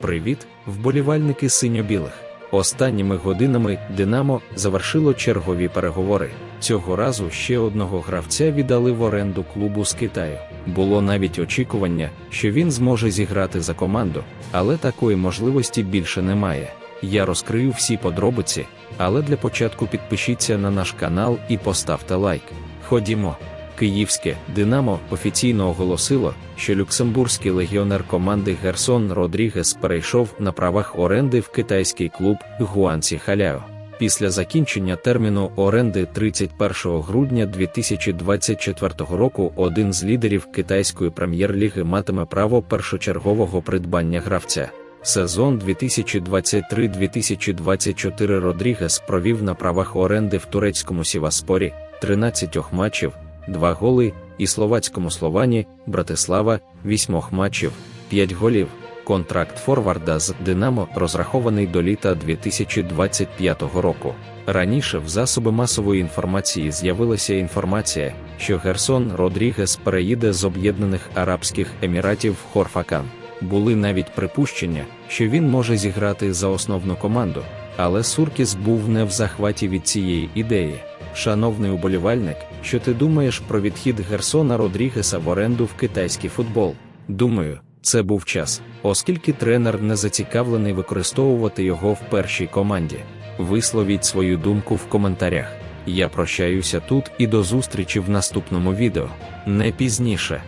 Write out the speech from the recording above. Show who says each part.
Speaker 1: Привіт, вболівальники синьо-білих. Останніми годинами Динамо завершило чергові переговори. Цього разу ще одного гравця віддали в оренду клубу з Китаю. Було навіть очікування, що він зможе зіграти за команду, але такої можливості більше немає. Я розкрию всі подробиці, але для початку підпишіться на наш канал і поставте лайк. Ходімо. Київське Динамо офіційно оголосило, що люксембурзький легіонер команди Герсон Родрігес перейшов на правах оренди в китайський клуб Гуанці Халяо. Після закінчення терміну оренди 31 грудня 2024 року один з лідерів китайської прем'єр-ліги матиме право першочергового придбання гравця. Сезон 2023-2024 Родрігес провів на правах оренди в турецькому Сіваспорі 13 матчів, 2 голи, і словацькому Словані, Братислава, 8 матчів, 5 голів. Контракт Форварда з Динамо розрахований до літа 2025 року. Раніше в засоби масової інформації з'явилася інформація, що Герсон Родрігес переїде з Об'єднаних Арабських Еміратів в Хорфакан. Були навіть припущення, що він може зіграти за основну команду, але Суркіс був не в захваті від цієї ідеї. Шановний уболівальник, що ти думаєш про відхід Герсона Родрігеса в оренду в китайський футбол? Думаю, це був час, оскільки тренер не зацікавлений використовувати його в першій команді. Висловіть свою думку в коментарях. Я прощаюся тут і до зустрічі в наступному відео. Не пізніше.